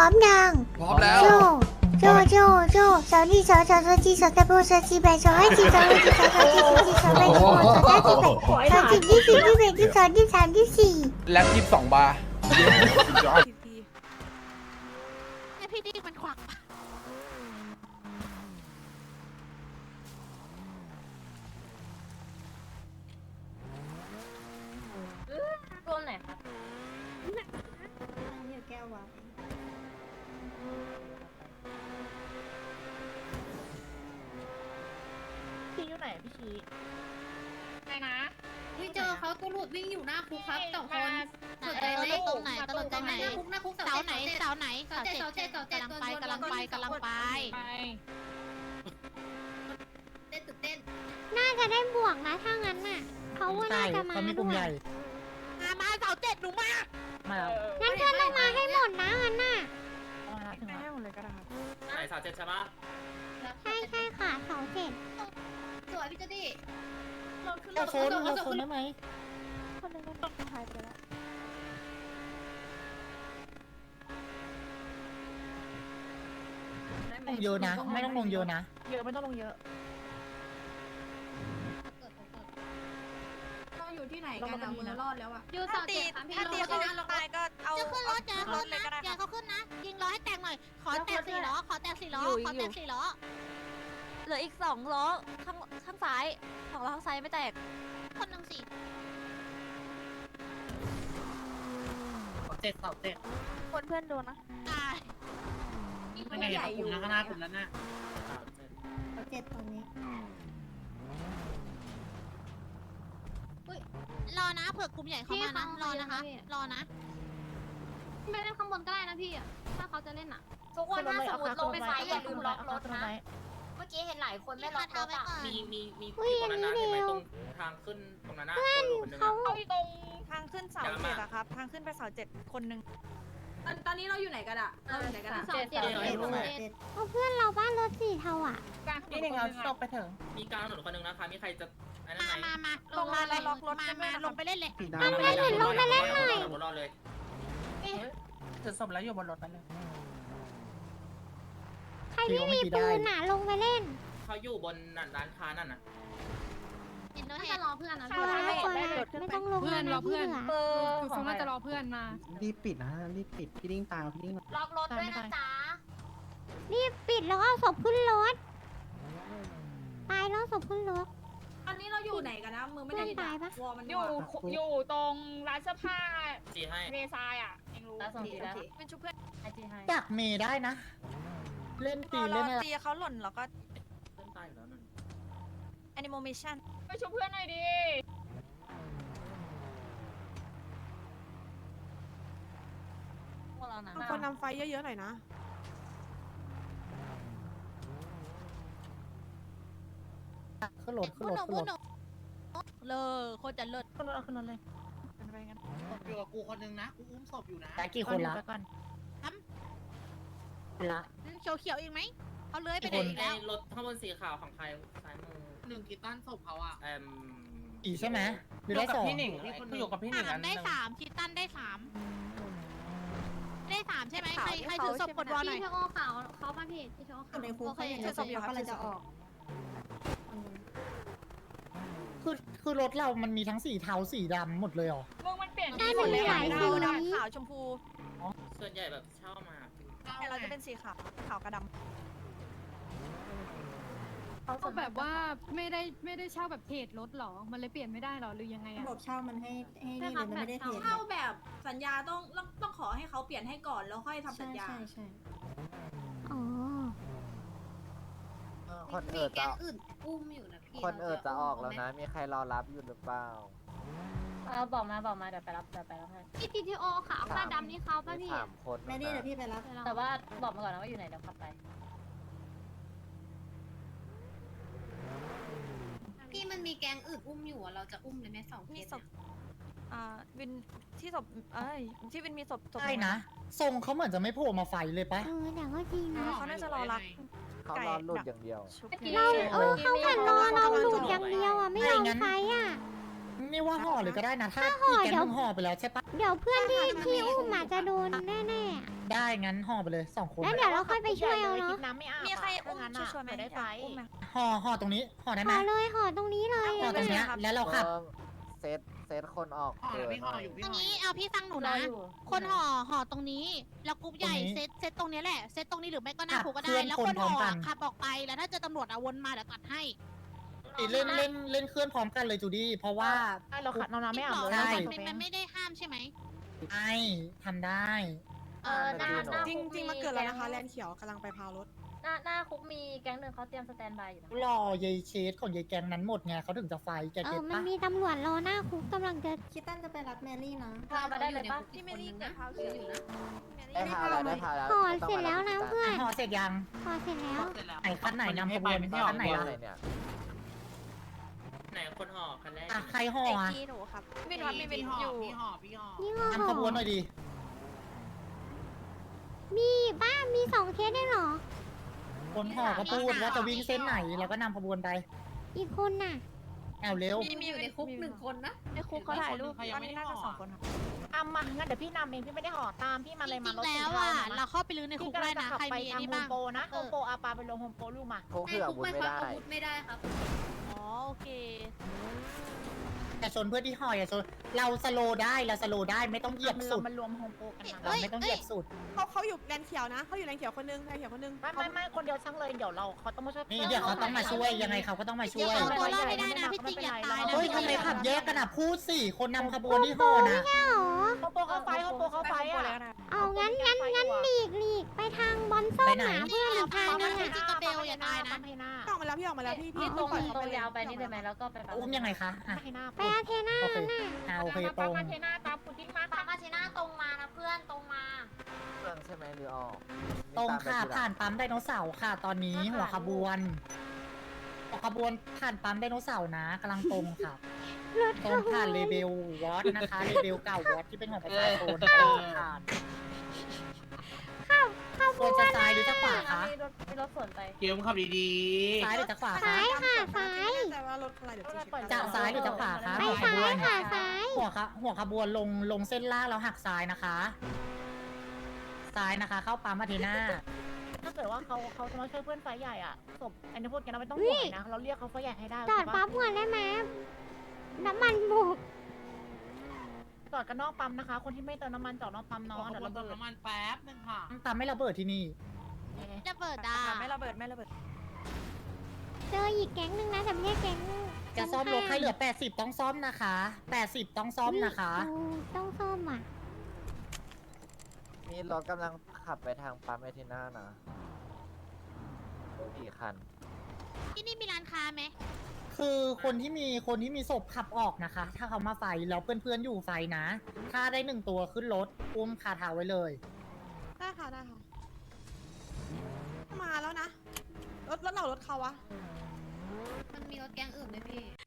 ร้อมยังพร้อมแล้ว โจโจโจโจสาวนี่สาวสาวสาวจีสาวตะโบสาวจีแบสาวให้จีสาวให้จีสาวสาวจีสาวจีสาวแบสาวสาวจีแบสาวจีที่สี่ที่แบที่สองที่สามที่สี่แล็บยี่สิบสองบาร์ไอพี่ดิ้งมันขวาง ไหนพี่ชีไงนะพี่เจอเขาตำรวจวิ่งอยู่หน้าคุกครับสองคนเออตรงไหนตรงตรงไหนหน้าคุกหน้าคุกเสาไหนเสาไหนเสาเจ็ดเสาเจ็ดเสาเจ็ดกำลังไปกำลังไปกำลังไปเต้นตื่นเต้นน่าจะได้บวกนะถ้างั้นน่ะเขาว่าน่าจะมาเขามีกลุ่มใหญ่มามาเสาเจ็ดหนูมามาแล้วงั้นเพื่อนต้องมาให้หมดนะงั้นน่ะถึงแล้วไหนสาวเจ็ดใช่ปะ เราโซนเราโซนได้ไหมลงเยอะนะ ไม่ต้องลงเยอะนะ เยอะไม่ต้องลงเยอะ เราอยู่ที่ไหนกันอะมือรอดแล้วอะอยู่เสาเจ็ดพี่ถ้าตีรเขาถตายก็เอาจะขึ้นรถจะเอาขึ้นเลยก็ได้นะอย่าเขาขึ้นนะ ยิงล้อให้แตกหน่อย ขอแตกสี่ล้อ ขอแตกสี่ล้อ ขอแตกสี่ล้อ เหลืออีกสองล้อข้าง ข้างซ้ายสองล้อข้างซ้ายไม่แตก คนหนึ่งสี่เจ็ดเสาเจ็ดคนเพื่อนโดนนะตายไม่ไงเขากลุ่มนั้นข้างหน้ากลุ่มนั้นน่ะสาวเจ็ดเสาเจ็ดตรงนี้รอนะเผื่อกลุ่มใหญ่เข้ามานะรอนะคะ รอนะไม่เล่นข้างบนก็ได้นะพี่อะถ้าเขาจะเล่นอะทุกคนถ้าสมมติลงไปไฟอย่าลืมล็อกรถนะนะเมื่อ กี้เห็นหลายคนไม่ล็อกรถอะมีมีมีมีคนนั้นนะเห็นไหมตรงทางขึ้นตรงนั้นนะตัวหลุดคนนึงเขาอะเอาตรงทางขึ้นเสาเจ็ดอะครับ ทางขึ้นไปเสาเจ็ดคนหนึ่งตอนนี้เราอยู่ไหนกันอะเราอยู่ไหนกันอะเจ็ดเจ็ดเจ็ดเจ็ดเอาเพื่อนเราบ้านรถสีเทาอะ นี่หนึ่งเอาศพไปเถอะมีกลางถนนคนนึงนะคะมีใครจะอันนั้นมาไหมมามาลงมาแล้วล็อกรถมากันด้มาวยนะลงไปเล่นเลยทำไมเห็นลงไปเล่นหน่อย รอดเลยถือศพแล้วอยู่บนรถไปเลยใค รที่มีปืนน่ะลงไปเล่นเขาอยู่บนนั่นร้านค้านั่นน่ะเห็นด้วยน่าเห็จะนรอเพื่อนนะพอแล้วพอแล้วไม่ต้องลงแล้วนะที่เหลือเบอร์คือเขาน่าจะรอเพื่อนมา รีบปิดนะรีบปิดพี่ดิ้งตามพี่ดิ้งล็อกรถด้วยนะจ๊ะรีบปิดแล้วก็เอาศพขึ้นรถตายแล้วศพขึ้นรถตอนนี้เราอยู่ไหนกันนะมือไม่ได้ยินตายปะวอลมันอยู่อยู่ตรงร้านเสื้อผ้าจีให้เมซายอะเองรู้แล้วส่งทีแล้วเป็นชุบเพื่อนไอจีให้จักเมย์ได้นะ เล่นปีรอเล่นอะไรตีเขาหล่นแล้วก็เส้นใต้อยู่แล้วนั่นแอนิโมเมชั่นไปชุบเพื่อนหน่อยดิพวกเรานะคนนำไฟเยอะๆหน่อยนะ ขึ้นรถขึ้มุนนรหถนูขึ้นมุรนถหนูเลยโคตรจะเลิศขึ้นรถขึ้นรถเลยเป็นไปงั้นอยู่กับกูคนนึงนะ กูอุ้มศพอยู่นะตายกี่คนละ ละเขียวเขียวๆอีกไหมเขาเลื้อยไปไหนกี่คนอีกในแล้ว รถข้างบนสีขาวของใครซ้ายมือหนึ่งกีตันศพเขาอะ แอมอีใช่ไหมหรือได้สองพี่หนิงกูอยู่กับพี่หนิงสาอัมนได้สามคิตตันได้สามได้สามใช่ไหมใครใครถือศพกดวอลหน่อยพี่เทโอขาวเขาป่ะพี่พี่เทโอขาวในคุกเขายังถือศพอยู่ครับกำลังจะออก คือคือรถเรามันมีทั้งสีเทาสีดำหมดเลยเหรอ มึงมันเปลี่ยนได้มันมีหลายสี ดำขาวชมพู ส่วนใหญ่แบบเช่ามา แต่เราจะเป็นสีขาวขาวกระดำเขาแบบว่าไม่ได้ไม่ได้เช่าแบบเทรดรถหรอ มันเลยเปลี่ยนไม่ได้หรอหรือยังไงระอะบบเช่ามันให้ให้ใช่นี่คเลรับยมันไม่ได้เทรดเข้าแบบสัญญาต้องต้องต้องขอให้เขาเปลี่ยนให้ก่อนแล้วค่อยทำสัญญา ใช่ใช่อ๋อ คนเอิดจะ อื่นอุ้มอยู่นะพี่คนเอิดจะออกแล้วนะ มีใครรอรับอยู่หรือเปล่า เอาบอกมาบอกมาเดี๋ยวไปรับเดี๋ยวไปรับให้พี่ทีทีโอขาวผ้าดำนี่เขาป่ะมีพี่สามคนไม่ได้เดี๋ยวพี่ไปรับแต่ว่าบอกมาก่อนนะว่าอยู่ไหนเดี๋ยวขับไป พี่มันมีแกงอื่นอุ้มอยู่เราจะอุ้มเลยไหมสองเคมีสศพอ่าวินที่ศพเอ้ยที่วินมีศพศพใช่นะ ทรงเขาเหมือนจะไม่โผล่มาไฟเลยปะ เออแต่ก็จริงนะเขาน่าจะรอรับเขารอหลุดอย่างเดียว ชุบเราเออเขาผ่านรอเราหลุดอย่างเดียวอะไม่ยอมใช้อะนี่ ว่าห่อเลยก็ได้นะ ถ้าถ้าห่ออีกแกเดี๋ยวมึงห่อไปแล้วใช่ปะเดี๋ยวเพื่อนที่ที่อุ้มอาจจะโดนแน่ๆอะได้งั้นห่อไปเลยสองคนแล้วเดี๋ยวเราค่อยไปช่วยเอาคิเนาะดน้ำไม่อาบมีใครอุ้มงั้นช่วยๆไหมได้อยากไฟอุ้มไหมห่อห่อตรงนี้ห่อได้ไหมห่อเลยห่อตรงนี้เลยห่อตรงเนี้ยแล้วเราขับเออเซตเซตคนออกเกินหน่อยตรงนี้เอาพี่ฟังหนูนะ คนห่อห่อตรงนี้ แล้วกรุ๊ปใหญ่ตรงนี้เซตเซตตรงนี้แหละเซตตรงนี้หรือไม่ก็หน้าขับคุกก็เคลื่ได้ อนแล้วคนคนห่อพร้อมกัน ขับออกไปแล้วถ้าเจอตำรวจอะวนมาเดี๋ยวตัดให้ เล่นเล่นเล่นเคลื่อนพร้อมกันเลยจูดี้เพราะว่าเราขัดน้ำไม่อาบเลยใช่มันมันไม่ได้ห้ามใช่ไหมไอ้ทำได้ เออหน้าหน้าจริงคุกจริงมาเกิดแล้วนะคะแลนด์เขียวกำลังไปพาวรถ หน้าหน้าคุกมีแก๊งหนึ่งเขาเตรียมสแตนบายอยู่นะรอยายเชสของยายแกงนั้นหมดไงเขาถึงจะไฟแกเอเก็อตมันปะมีตำรวจรอหน้าคุกกำลังจะคิดตันจะไปรับแมรี่นะพามาได้เลยปะที่ไม่รีบเก็บพาวชื่ออยู่นะได้พาแล้วได้พาแล้วห่อไม่ต้งเสร็จแล้วนะมาบเพื่อนห่อเสร็จยังห่อเสร็จแล้ว ไหนคันไหนนำขบวนคันไหนขบวล่ะไหนเนี่ย ไหนคนห่อคันแรกอะใครห่อไออะจีหนูครับวินครับมีวินอยู่พี่ห่อพี่ห่อนี่ห่อนำขบวนหน่อยดิมีป้ามีสองเคสได้เหรอ คนห่อก็พูดว่าจะวิ่งเส้นไหนแล้วก็นำขบวนไปอีกคนน่ะแอวเร็วมีมีอยู่ในคุกหนึ่งคนนะในคุกเขาถ่ายรูปตอนนี้น่าจะสองคนครั บอามางั้นเดี๋ยวพี่นำเองพี่ไม่ได้ห่อตามพี่มาจเลยริมางรถๆแล้วสีอะขวเราเข้าไปลื้อในคุกได้นะใครมีอันนี้บ้างนะโฮมโปรอาปาไปลงโฮมโปรลูกมาพกเพื่ออาวุธไม่ได้ ไม่ได้ครับ อ๋อโอเค อย่าชนเพื่อนที่ห่ออย่าชนเราสโลว์ได้เราสโลว์ได้ไม่ต้องเหยียบสุด มันรวมโฮมโปรกันนะเราไม่ต้องเหยียบสุด เขาเขาอยู่แลนด์เขียวนะเขาอยู่แลนด์เขียวคนนึงแลนด์เขียวคนนึงไม่ไม่ไม่คนเดียวช่างเลยเดี๋ยวเราเขาต้องมาช่วยนี่เดี๋ยวเขาต้องมาช่วยยังไงเขาก็ต้องมาช่วยเอาตัวรอดไม่ได้นะพี่จริงอย่าตายนะ เฮ้ยทำไมขับแยกกันอะพูดสิคนนำขบวนที่ห่อนะใช่เหรอ โฮมโปรเข้าไฟโฮมโปรเข้าไฟอะเอางั้นงั้นงั้นหลีกหลีกไปทางบอลส้มไปไหนหาเพื่อนหรือทางปั๊มนั้นให้น่ะจิงกระเบลอย่าตายนะพี่ออกมาแล้วพี่ออกมาแล้วพี่พี่พี่ตรงปล่อยตเขารงเลยยาวไปนี่ได้ไหมแล้วก็ไปปั๊มอุ้มยังไงคะอะไปอาเทน่าโอเคน่ะอ่าโอเคตรงปั๊มมาเชน่าตรงมานะเพื่อนตรงมาเครื่องใช่ไหมหรือออกตรงมีค่ะมไปทีหลังผ่านปั๊มไดโนเสาร์ค่ะ ตอนนี้หัวขบวนหัวขบวนผ่านปั๊มไดโนเสาร์นะกำลังตรงค่ะรถ ตรเขางผ่านเลเบลวอตนะคะเลเบลเก่าวอตที่เป็นของประชาชนกำลังผ่านเข้าควรจะซ้ายหรือจะขวาคะ มีรถมีรถสวนไปเกมขับดีซ้ายหรือจะขวาคะซ้ายค่ะซ้าย แต่ว่ารถอะไรเดี๋ยวจะเช็คจะซ้ายหรือจะขวาคะไปหัวขซ้าบวยนค่ะซ้ายหัวขหัวขบวนลงลงเส้นล่างแล้วหักซ้ายนะคะ ซ้ายนะคะ เข้าปั๊มอาเทน่าถ้าเกิดว่าเขาเขาจะมาช่วยเพื่อนไฟใหญ่อะศพอันนี้พูดกันนะไม่ต้องห่วงนะ เราเรียกเขาไฟใหญ่ให้ได้จอดปั๊มก่อนได้ไหม น้ำมันบุกจอดกันนอกปั๊มนะคะ คนที่ไม่เติมน้ำมันจอดนอกปั๊มเนาะเดี๋ยวเราเบิดน้ำมันแป๊บนึงค่ะปั๊มไม่ระเบิดที่นี่จะเปิดดาไม่ระเบิดไม่ระเบิด เจออีกแก๊งนึงนะแต่ไม่ใช่แก๊งจะซ่อมรถให้เหลือ 80 ต้องซ่อมนะคะ 80 ต้องซ่อมนะคะอุ๊ยต้องซ่อมอะ มีรถกำลังขับไปทางปั๊มเอทิน่านะสี่คัน ที่นี่มีร้านค้าไหม คือคนที่มีคนที่มีศพขับออกนะคะ ถ้าเขามาไฟแล้วเพื่อนๆอยู่ไฟนะ ถ้าได้หนึ่งตัวขึ้นรถอุ้มคาถาไว้เลย ได้ค่ะได้ค่ะ มาแล้วนะ รถรถเหล่ารถเขาวะ มันมีรถแก๊งอื่นไหมพี่